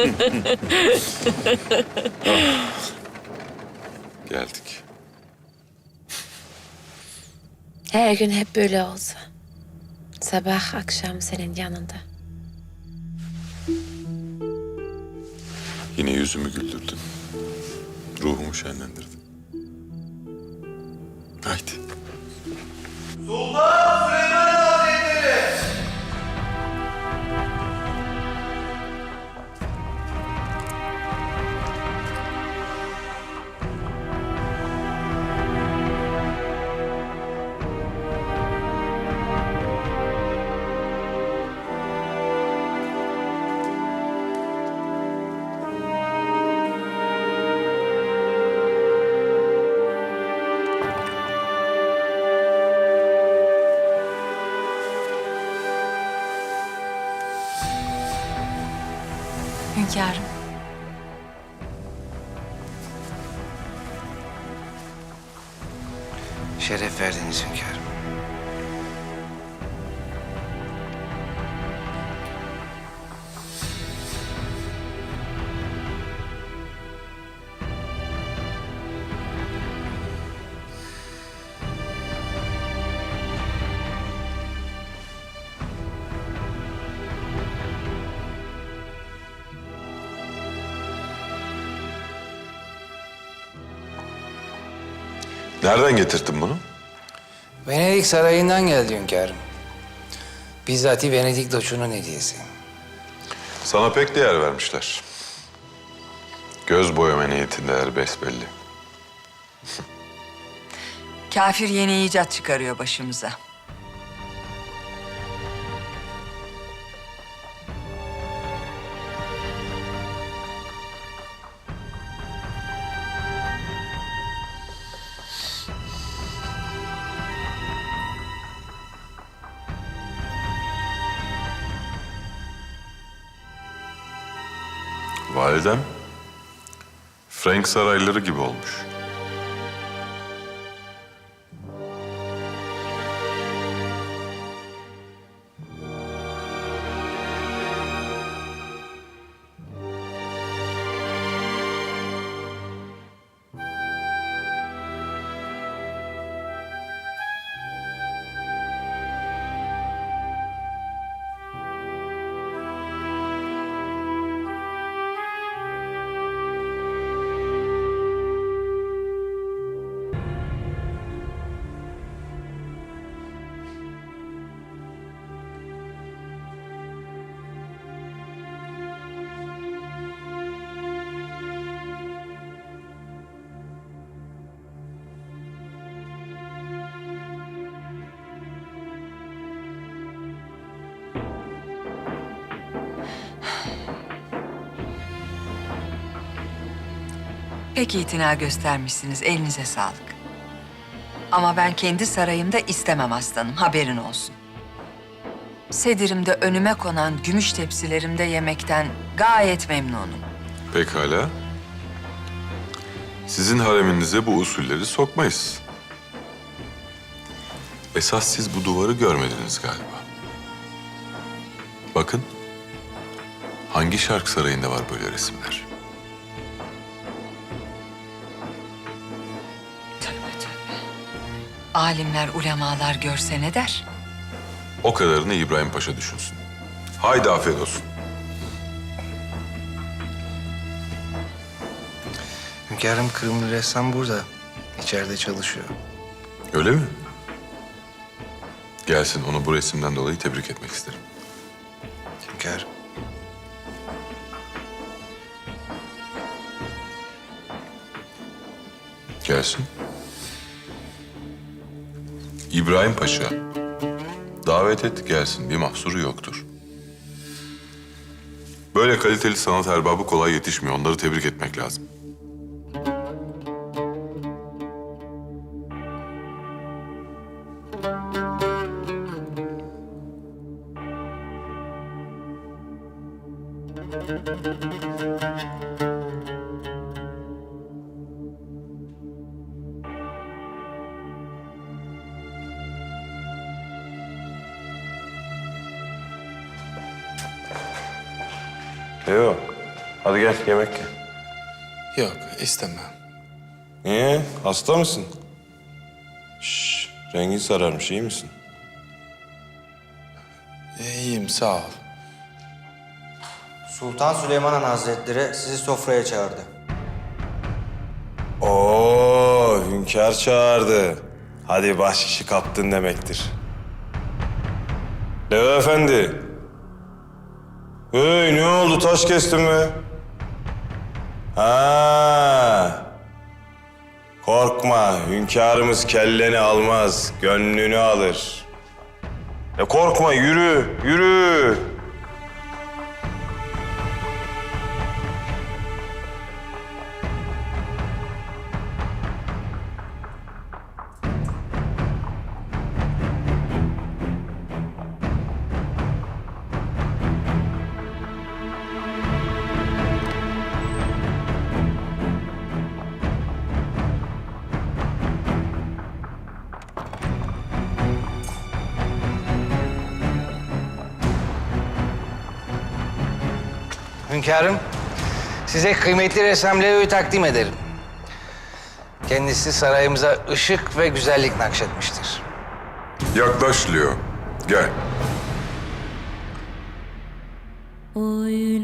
Geldik. Her gün hep böyle olsa. Sabah akşam senin yanında. Yine yüzümü güldürdün. Ruhumu şenlendirdin. Hünkârım. Şeref verdiniz hünkârım. Nereden getirdin bunu? Venedik sarayından geldi hünkârım. Bizzati Venedik doçunun hediyesi. Sana pek değer vermişler. Göz boyama niyetindeler besbelli. Kafir yeni icat çıkarıyor başımıza. Validem, Frank sarayları gibi olmuş. Pek itina göstermişsiniz. Elinize sağlık. Ama ben kendi sarayımda istemem aslanım. Haberin olsun. Sedirimde önüme konan gümüş tepsilerimde yemekten gayet memnunum. Pekala. Sizin hareminize bu usulleri sokmayız. Esas siz bu duvarı görmediniz galiba. Bakın. Hangi şark sarayında var böyle resimler? Alimler, ulemalar görse ne der? O kadarını İbrahim Paşa düşünsün. Haydi afiyet olsun. Hünkârım Kırımlı ressam burada. İçeride çalışıyor. Öyle mi? Gelsin onu bu resimden dolayı tebrik etmek isterim. Hünkârım. Gelsin. İbrahim Paşa. Davet et gelsin. Bir mahsuru yoktur. Böyle kaliteli sanat erbabı kolay yetişmiyor. Onları tebrik etmek lazım. Teo. Hadi gel yemek ye. Yok istemem. Niye? Hasta mısın? Şş, rengin sararmış iyi misin? İyiyim sağ ol. Sultan Süleyman Han Hazretleri sizi sofraya çağırdı. Oo, hünkâr çağırdı. Hadi baş işi kaptın demektir. Leo Efendi. Hey ne oldu taş kestin mi? Ha. Korkma hünkârımız kelleni almaz, gönlünü alır. E korkma yürü, yürü. Hünkârım, size kıymetli ressam Leo'yu takdim ederim. Kendisi sarayımıza ışık ve güzellik nakşetmiştir. Yaklaş Leo. Gel. Oy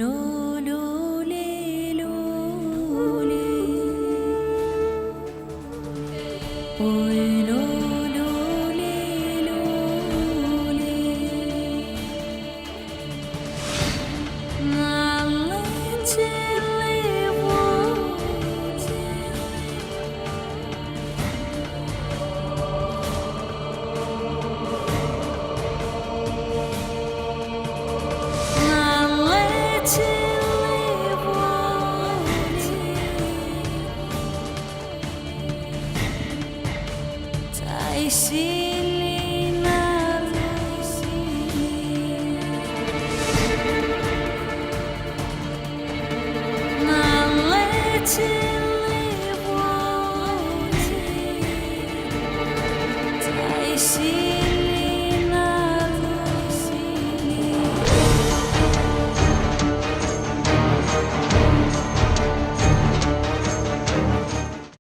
se